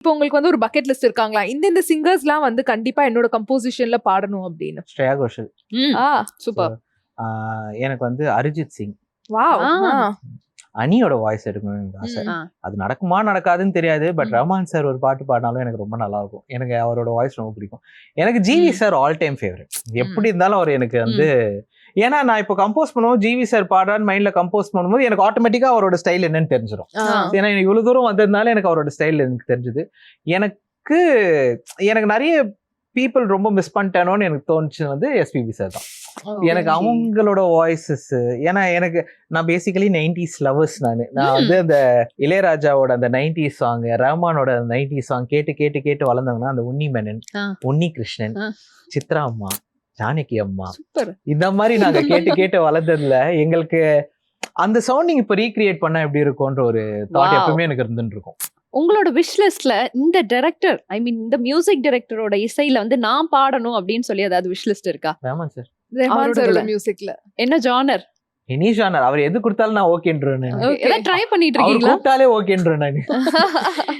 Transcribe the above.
இப்போ உங்களுக்கு வந்து ஒரு பக்கெட் லிஸ்ட் இருக்காங்களா? இந்த இந்த சிங்கர்ஸ்லாம் வந்து கண்டிப்பா என்னோட கம்போசிஷன்ல பாடணும் அப்படின்னு. ஸ்ரேயா கோஷல். ம், ஆ சூப்பர். ஆஹ் எனக்கு வந்து அரிஜித் சிங். வாவ். ஆ. அனியோட வாய்ஸ் எடுக்கணும்னு ஆசை. அது நடக்குமா நடக்காதுன்னு தெரியாது பட் ம். ரஹ்மான் சார் ஒரு பாட்டு பாடினாலும் எனக்கு ரொம்ப நல்லா இருக்கும் எனக்கு அவரோட வாய்ஸ் ரொம்ப பிடிக்கும். எனக்கு GV. Sir all time favourite எப்படி இருந்தாலும் அவர் எனக்கு வந்து ஏன்னா நான் இப்போ கம்போஸ் பண்ணுவோம் ஜிவி சார் பாடுறான்னு மைண்ட்ல கம்போஸ் பண்ணும்போது எனக்கு ஆட்டோமேட்டிக்கா அவரோட ஸ்டைல் என்னன்னு தெரிஞ்சிடும். ஏன்னா எனக்கு இவ்வளவு தூரம் வந்ததுனால எனக்கு அவரோட ஸ்டைல் எனக்கு தெரிஞ்சது. எனக்கு எனக்கு நிறைய பீப்புள் ரொம்ப மிஸ் பண்ணிட்டேனோன்னு எனக்கு தோணுச்சு வந்து எஸ்பிபி சார் தான். எனக்கு அவங்களோட வாய்ஸஸ் ஏன்னா எனக்கு நான் பேசிக்கலி நைன்டிஸ் லவர்ஸ் நான். நான் வந்து அந்த இளையராஜாவோட அந்த நைன்டிஸ் சாங் ரஹ்மானோட நைன்டிஸ் சாங் கேட்டு கேட்டு கேட்டு வளர்ந்தாங்கன்னா அந்த உன்னி மேனன். உன்னி கிருஷ்ணன். சித்ரா அம்மா. ஜானகி அம்மா. சூப்பர். இந்த மாதிரி நாங்க கேட்டு கேட்டு வளர்ந்ததுல எங்களுக்கு அந்த சவுண்டிங் இப்ப ரீக்ரியேட் பண்ணா எப்படி இருக்கும்ன்ற ஒரு தாட். எப்பவுமே எனக்கு இருந்துட்டு இருக்கும். உங்களோட விஷ் லிஸ்ட்ல இந்த டைரக்டர் ஐ மீன் இந்த மியூசிக் டைரக்டரோட இசையில வந்து நான் பாடணும் அப்படின்னு சொல்லி ஏதாவது விஷ் லிஸ்ட் இருக்கா? ரஹ்மான் சார் ரஹ்மான் சாரோட. மியூசிக்ல என்ன ஜானர் எனி ஜானர் அவர் எது கொடுத்தாலும் நான் ஓகேன்றேன் ட்ரை பண்ணிட்டு அவர் இருக்கீங்களா? கூப்பிட்டாலே ஓகேன்றேன் நான்.